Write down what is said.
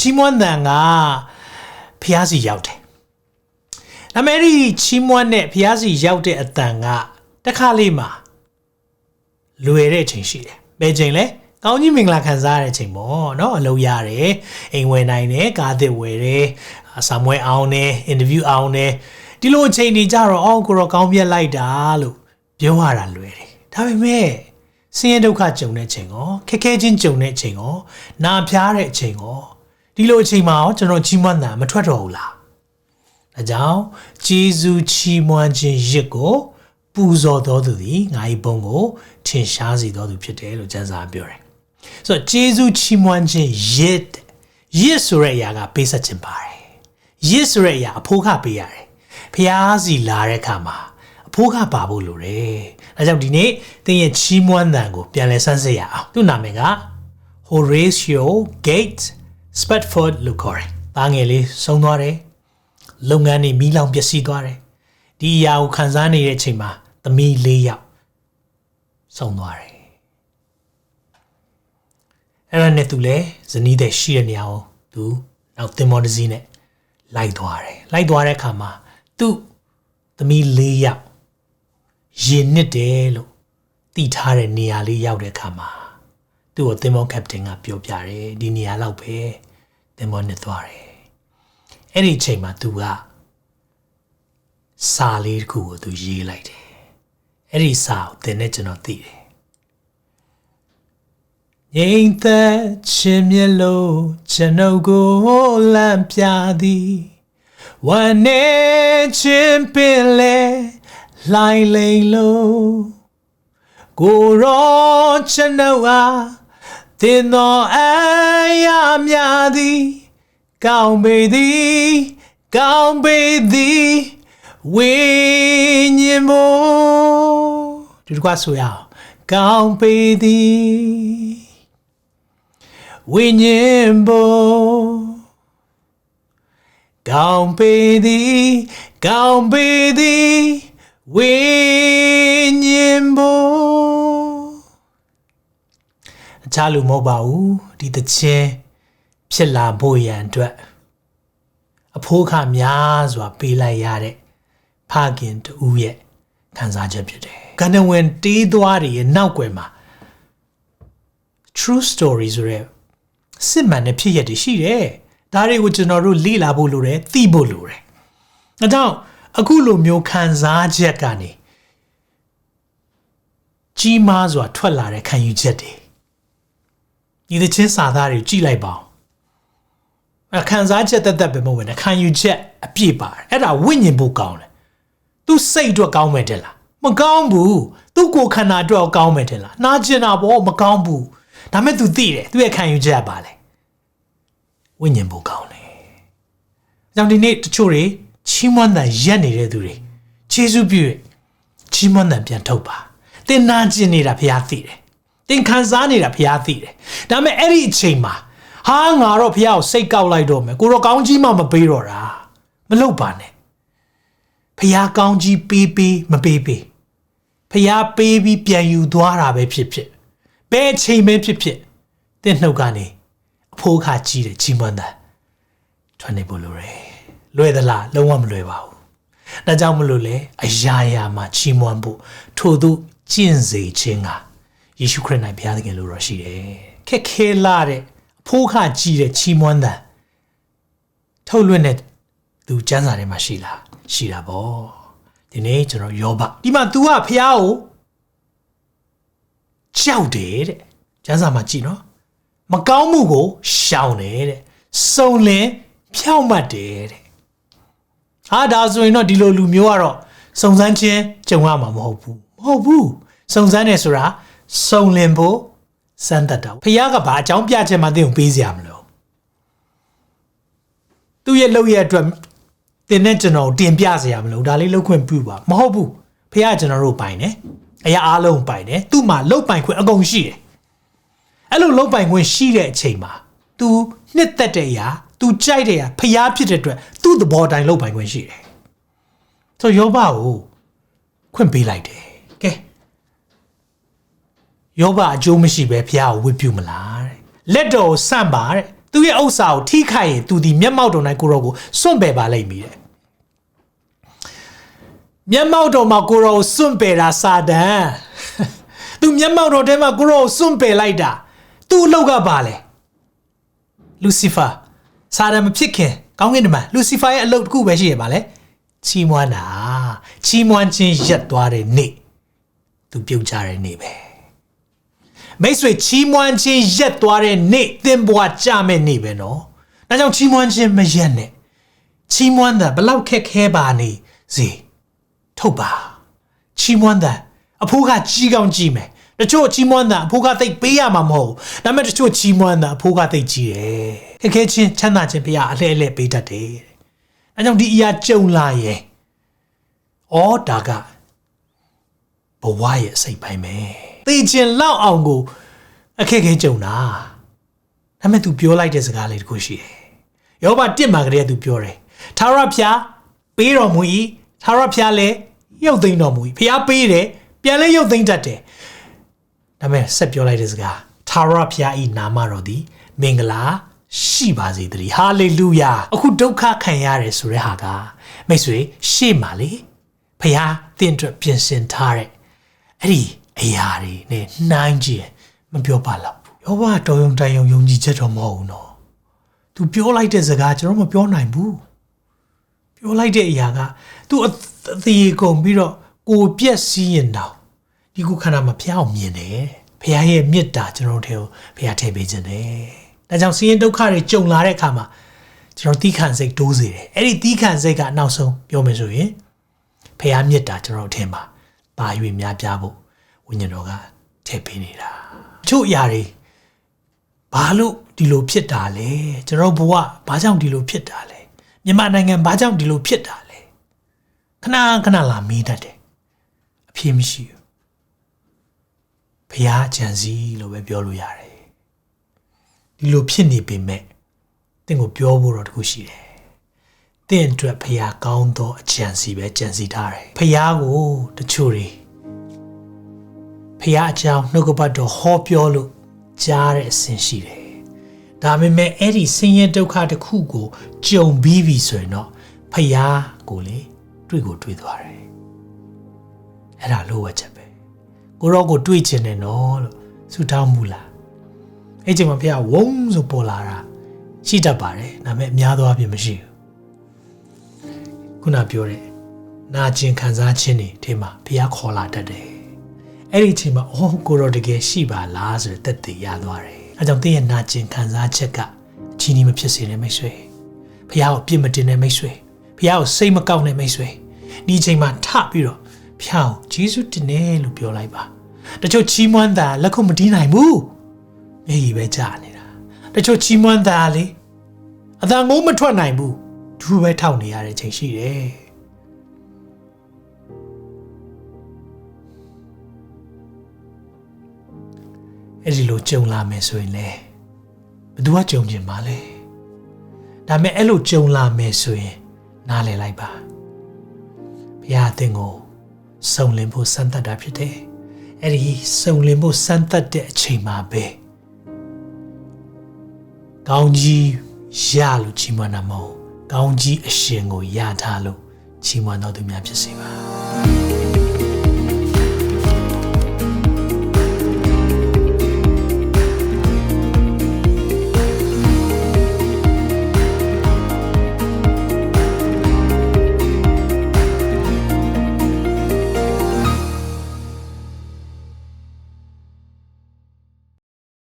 ချီးမွမ်းတန်ကဖျားစီရောက်တယ်။ဒါပေမဲ့ဒီချီးမွမ်းတဲ့ဖျားစီရောက်တဲ့အတန်ကတခါလေးမှာလွယ်တဲ့အချိန်ရှိတယ်။ဘယ်ချိန်လဲ။ကောင်းကြီးမင်္ဂလာခံစားရတဲ့အချိန်ပေါ့နော်အလုပ်ရတယ်အိမ်ဝယ်နိုင်တယ်ကားသစ်ဝယ်တယ်ဆာမွဲအောင်တယ်အင်တာဗျူးအောင်တယ်ဒီလိုအချိန်တွေကြတော့အော်ကိုရောကောင်းပြက်လိုက်တာလို့ပြောရတာလွယ်တယ်ဒါပေမဲ့ဆင်းရဲဒုက္ခကြုံတဲ့အချိန်ရောခက်ခဲချင်းကြုံတဲ့အချိန်ရောနာဖျားတဲ့အချိန်ရော ဒီလိုအချိန်မှာရောကျွန်တော်ကြီးမွမ်းတာမထွက်တော့ဘူးလားဒါကြောင့်ဂျေဇုချီးမွမ်းခြင်းရစ်ကို ပူဇော်တော်သူသည်ငါ၏ဘုံကိုထင်ရှားစေတော်သူဖြစ်တယ်လို့ကျမ်းစာပြောတယ်။ဆိုတော့ဂျေဇုချီးမွမ်းခြင်းရစ်ရစ်ဆိုတဲ့အရာကပေးဆက်ခြင်းပါတယ်။ရစ်ဆိုတဲ့အရာအဖိုးခပေးရတယ်။ဖျားစီလာတဲ့အခါမှာအဖိုးခပါဖို့လိုတယ်။ဒါကြောင့်ဒီနေ့သင်ရဲ့ချီးမွမ်းတန်ကိုပြန်လည်ဆန်းစစ်ရအောင်။သူ့နာမည်က Horatio Gates Spatford လို့ခေါ်တယ်။သားငယ်လေးဆုံးသွားတယ်။လုပ်ငန်းတွေမီးလောင်ပျက်စီးသွားတယ်။ဒီအရာကိုခံစားနေတဲ့အချိန်မှာသမီး၄ယောက်ဆုံးသွားတယ်အဲ့ဒါနဲ့သူလည်းဇနီးတဲ့ရှိတဲ့နေရာကိုသူနောက်သင်္ဘောတစ်စီးနဲ့လိုက်သွားတယ်လိုက်သွားတဲ့အခါမှာသူ့သမီး၄ယောက်ရင်နစ်တယ်လို့သိထားတဲ့နေရာလေးရောက်တဲ့အခါမှာသူ့ကိုသင်္ဘောကပတိန်ကပြောပြတယ်ဒီနေရာလောက်ပဲ သင်္ဘောနစ်သွားတယ်အဲ့ဒီအချိန်မှာသူကစာလေးတစ်ခုကိုသူရေးလိုက်တယ်အဲ့ဒီစာကိုသင်နဲ့ကျွန်တော်သိတယ်ငိမ့်သက်ခြင်းမျက်လုံးကျွန်ုပ်ကိုလမ်းပြသည်ဝမ်းနေခြင်းပင်လေလိုင်းလိမ်လို့ကိုရောကျွန်ုပ်အား တင်တော်အရာများသည်ကောင်းပေသည်ကောင်းပေသည်ဝိညာဉ်မို့ဒီတစ်ခါဆိုရအောင်ကောင်းပေသည်ဝိညာဉ်မို့ကောင်းပေသည်ကောင်းပေသည်ဝိညာဉ်မို့ အခြားလူမဟုတ်ပါဘူးဒီတခြင်းဖြစ်လာဖို့ရန်အတွက်အဖိုးခများစွာပေးလိုက်ရတဲ့ဖခင်တူရဲ့ခံစားချက်ဖြစ်တယ်။ကန္နဝင်တေးသွားတွေရဲ့နောက်ွယ်မှာ true story ဆိုတဲ့စစ်မှန်တဲ့ဖြစ်ရတွေရှိတယ်။ဒါတွေကိုကျွန်တော်တို့လေ့လာဖို့လိုတယ်သိဖို့လိုတယ်။အဲကြောင့်အခုလိုမျိုးခံစားချက်ကနေကြီးမားစွာထွက်လာတဲ့ခံယူချက်တွေ ညီသချင်းစာသားတွေကြည့်လိုက်ပါအောင်ခံစားချက်တက်တက်ပဲမဟုတ်ဘူးနဲ့ခံယူချက်အပြည့်ပါတယ်အဲ့ဒါဝိညာဉ်ဖို့ကောင်းတယ်သူစိတ်အတွက်ကောင်းမယ်တဲ့လားမကောင်းဘူးသူ့ကိုယ်ခန္ဓာအတွက်ကောင်းမယ်တဲ့လားနားကျင်တာပေါ့မကောင်းဘူးဒါမဲ့ तू သိတယ်သူရဲ့ခံယူချက်ကပါလေဝိညာဉ်ဖို့ကောင်းတယ်အကြောင်းဒီနေ့တချို့တွေချီးမွမ်းတန်ရက်နေတဲ့သူတွေခြေဆုပ်ပြည့်ချီးမွမ်းတန်ပြန်ထုတ်ပါသင်နာကျင်နေတာဖရားသိတယ် သင်ခံစားနေတာဖျားသိတယ်။ဒါမဲ့အဲ့ဒီအချိန်မှာဟာငါတော့ဖះကိုစိတ်ကောက်လိုက်တော့မယ်ကိုတော့ကောင်းကြီးမှမပေးတော့တာမလုပ်ပါနဲ့ဖះကောင်းကြီးပေးပေးမပေးပေးဖះပေးပြီးပြန်ယူသွားတာပဲဖြစ်ဖြစ်ဘယ်ချိန်ပဲဖြစ်ဖြစ်တင့်နှုတ်ကနေအဖိုးခါကြီးတယ်ကြီးမွန်းတာထွက်နေဖို့လိုတယ်လွယ်သလားလုံးဝမလွယ်ပါဘူးဒါကြောင့်မလို့လေအရာရာမှာချီးမွမ်းဖို့ထို့သူကျင့်စေခြင်းက ယေရှုခရစ်၌ဘုရားသခင်လိုတော်ရှိတယ်ခက်ခဲလာတဲ့ဖိုးခကြည့်တဲ့ချီးမွမ်းတန်ထုတ်လွှင့်တဲ့သူစံစာထဲမှာရှိလားရှိတာပေါ့ဒီနေ့ကျွန်တော်ယောဘဒီမှာ तू ကဖះကိုကြောက်တယ်တဲ့စံစာမှာကြည့်နော်မကောင်းမှုကိုရှောင်တယ်တဲ့စုံလင်ဖြောင့်မတ်တယ်တဲ့ဟာဒါဆိုရင်တော့ဒီလိုလူမျိုးကတော့စုံစမ်းခြင်းကြုံရမှာမဟုတ်ဘူးမဟုတ်ဘူးစုံစမ်းတယ်ဆိုတာ စုံလင်ဖို့စမ်းတတ်တာဖះကဘာအကြောင်းပြချက်မှတင်းကိုပေးစရာမလိုသူ့ရဲ့လုပ်ရအတွက်တင်းနဲ့ကျွန်တော်တင်ပြစရာမလိုဒါလေးလုပ်ခွင့်ပြုပါမဟုတ်ဘူးဖះကျွန်တော်တို့ပိုင်တယ်အရာအားလုံးပိုင်တယ်သူ့မှာလုတ်ပိုင်ခွင့်အကုန်ရှိတယ်အဲ့လိုလုတ်ပိုင်ခွင့်ရှိတဲ့အချိန်မှာ तू နှစ်သက်တဲ့အရာ तू ကြိုက်တဲ့အရာဖះဖြစ်တဲ့အတွက်သူ့သဘောတိုင်းလုတ်ပိုင်ခွင့်ရှိတယ်ဆိုယောဘကိုခွင့်ပေးလိုက်တယ်ကဲ ယောဘအကျိုးမရှိပဲဖះကိုဝတ်ပြုမလားတဲ့လက်တော်ကိုဆန့်ပါတဲ့သူသူရဲ့ဥစ္စာကိုထိခိုက်ရင်သူဒီမျက်မှောက်တော်၌ကိုရောကိုစွန့်ပယ်ပါလိမ့်မည်တဲ့မျက်မှောက်တော်မှာကိုရောကိုစွန့်ပယ်တာစာတန်သူမျက်မှောက်တော်ထဲမှာကိုရောကိုစွန့်ပယ်လိုက်တာသူ့အလောက်ကပါလဲလူစီဖာစာတန်မဖြစ်ခင်ကောင်းကင်တမန်လူစီဖာရဲ့အလုပ်တစ်ခုပဲရှိရပါလေချီးမွမ်းတာချီးမွမ်းခြင်းရက်သွားတဲ့နေ့သူပြုတ်ကြတဲ့နေ့ပဲ မိတ်ဆွေချီးမွမ်းခြင်းရက်သွားတဲ့နေ့သင်ဘွားကြမဲ့နေ့ပဲနော်ဒါကြောင့်ချီးမွမ်းခြင်းမရက်နဲ့ချီးမွမ်းတာဘလောက်ခက်ခဲပါနေစေထုတ်ပါချီးမွမ်းတာအဖိုးကကြီးကောင်းကြီးမယ်တချို့ချီးမွမ်းတာအဖိုးကသိပ်ပေးရမှာမဟုတ်ဘူးဒါပေမဲ့တချို့ချီးမွမ်းတာအဖိုးကသိပ်ကြီးတယ်ခက်ခဲချင်းချမ်းသာခြင်းဘုရားအလှဲ့အလှဲ့ပေးတတ်တယ်အဲကြောင့်ဒီအရာကြုံလာရင်ဩဒါကဘဝရဲ့အစိတ်ပိုင်းပဲ သိခြင်းလောက်အောင်ကိုအခက်ခဲကြုံတာဒါပေမဲ့ तू ပြောလိုက်တဲ့စကားလေးတခုရှိတယ်ယောဘတစ်မှာကလေးက तू ပြောတယ်သာရဖျားပေးတော်မူ၏သာရဖျားလည်းရုပ်သိမ်းတော်မူ၏ဖျားပေးတယ်ပြန်လဲရုပ်သိမ်းတတ်တယ်ဒါပေမဲ့ဆက်ပြောလိုက်တဲ့စကားသာရဖျားဤနာမတော်သည်မင်္ဂလာရှိပါစေတည်းဟာလေလုယာအခုဒုက္ခခံရတယ်ဆိုတဲ့ဟာကမိတ်ဆွေရှေ့မှာလေဖျားတင့်အတွက်ပြင်ဆင်ထားတဲ့အဲ့ဒီ အရာတွေနဲ့နှိုင်းကြည့်ရင်မပြောပါတော့ဘူးယောဘတော်ယုံတိုင်ယုံယုံကြည်ချက်တော့မဟုတ်ဘူးနော်သူပြောလိုက်တဲ့စကားကျွန်တော်မပြောနိုင်ဘူးပြောလိုက်တဲ့အရာကသူအသေးကုန်ပြီးတော့ကိုပြက်စီးရင်တောင်ဒီခုခန္ဓာမှာဖျားအောင်မြင်တယ်ဖျားရဲ့မေတ္တာကျွန်တော်တို့ဖျားထည့်ပေးခြင်းတယ်ဒါကြောင့်ဆင်းရဲဒုက္ခတွေကြုံလာတဲ့အခါမှာကျွန်တော်တီးခံစိတ်တိုးစေတယ်အဲ့ဒီတီးခံစိတ်ကအနောက်ဆုံးပြောမယ်ဆိုရင်ဖျားမေတ္တာကျွန်တော်တို့အထင်မှာပါ၍များပြားဖို့ ဝိညာဉ်တော်ကထည့်ပေးနေတာချို့အရာတွေဘာလို့ဒီလိုဖြစ်တာလဲကျွန်တော်ဘဝဘာကြောင့်ဒီလိုဖြစ်တာလဲမြန်မာနိုင်ငံဘာကြောင့်ဒီလိုဖြစ်တာလဲခဏခဏလာမေးတတ်တယ်အဖြေမရှိဘူးဖျားကြံစည်လို့ပဲပြောလို့ရတယ်ဒီလိုဖြစ်နေပေမဲ့တင့်ကိုပြောဖို့တော့တခုရှိတယ်တင့်အတွက်ဖျားကောင်းသောအကြံစီပဲကြံစီထားတယ်ဖျားကိုတချို့တွေ ဖျားအကြောင်းနှုတ်ကပတ်တော်ဟောပြောလို့ကြားတဲ့အစဉ်ရှိတယ်ဒါပေမဲ့အဲ့ဒီဆင်းရဲဒုက္ခတစ်ခုကိုကြုံပြီးပြီဆိုရင်တော့ဖျားကိုလေတွေ့ကိုတွေ့သွားတယ်အဲ့ဒါလိုဝက်ချက်ပဲကိုရောကိုတွေ့ချင်တယ်နော်လို့ဆုတောင်းမူလားအဲ့ချိန်မှာဖះဝုန်းဆိုပေါ်လာတာရှိတတ်ပါတယ်ဒါပေမဲ့အများသောအားဖြင့်မရှိဘူးခုနပြောတဲ့နာကျင်ခံစားခြင်းတွေဒီမှာဖះခေါ်လာတတ်တယ် အဲ့ဒီအချိန်မှာအော်ကိုရောတကယ်ရှိပါလားဆိုတဲ့တက်တည်ရသွားတယ်အဲကြောင့်တင်းရဲ့နာကျင်ခံစားချက်ကအချင်းကြီးမဖြစ်စေနဲ့မိတ်ဆွေဖះကိုပြစ်မတင်နဲ့မိတ်ဆွေဖះကိုစိတ်မကောက်နဲ့မိတ်ဆွေဒီအချိန်မှာထပြီးတော့ဖះကိုဂျေစုတင်တယ်လို့ပြောလိုက်ပါတချို့ချီးမွမ်းတာလက်ခုမတီးနိုင်ဘူးမျက်ရည်ပဲကြာနေတာတချို့ချီးမွမ်းတာလေအသာငုံမထွက်နိုင်ဘူးဒူးပဲထောက်နေရတဲ့ချိန်ရှိတယ် အဲ့ဒီလိုကြုံလာမယ်ဆိုရင်လေဘသူကကြုံကျင်ပါလဲဒါပေမဲ့အဲ့လိုကြုံလာမယ်ဆိုရင် နားလည်လိုက်ပါဘုရားအသင်ကိုစုံလင်ဖို့စံတတ်တာဖြစ်တယ်အဲ့ဒီစုံလင်ဖို့စံတတ်တဲ့အချိန်မှာပဲကောင်းကြီးရလို့ချီးမွမ်းတာမဟုတ်ကောင်းကြီးအရှင်ကိုရထားလို့ချီးမွမ်းတော်သူများဖြစ်စေပါ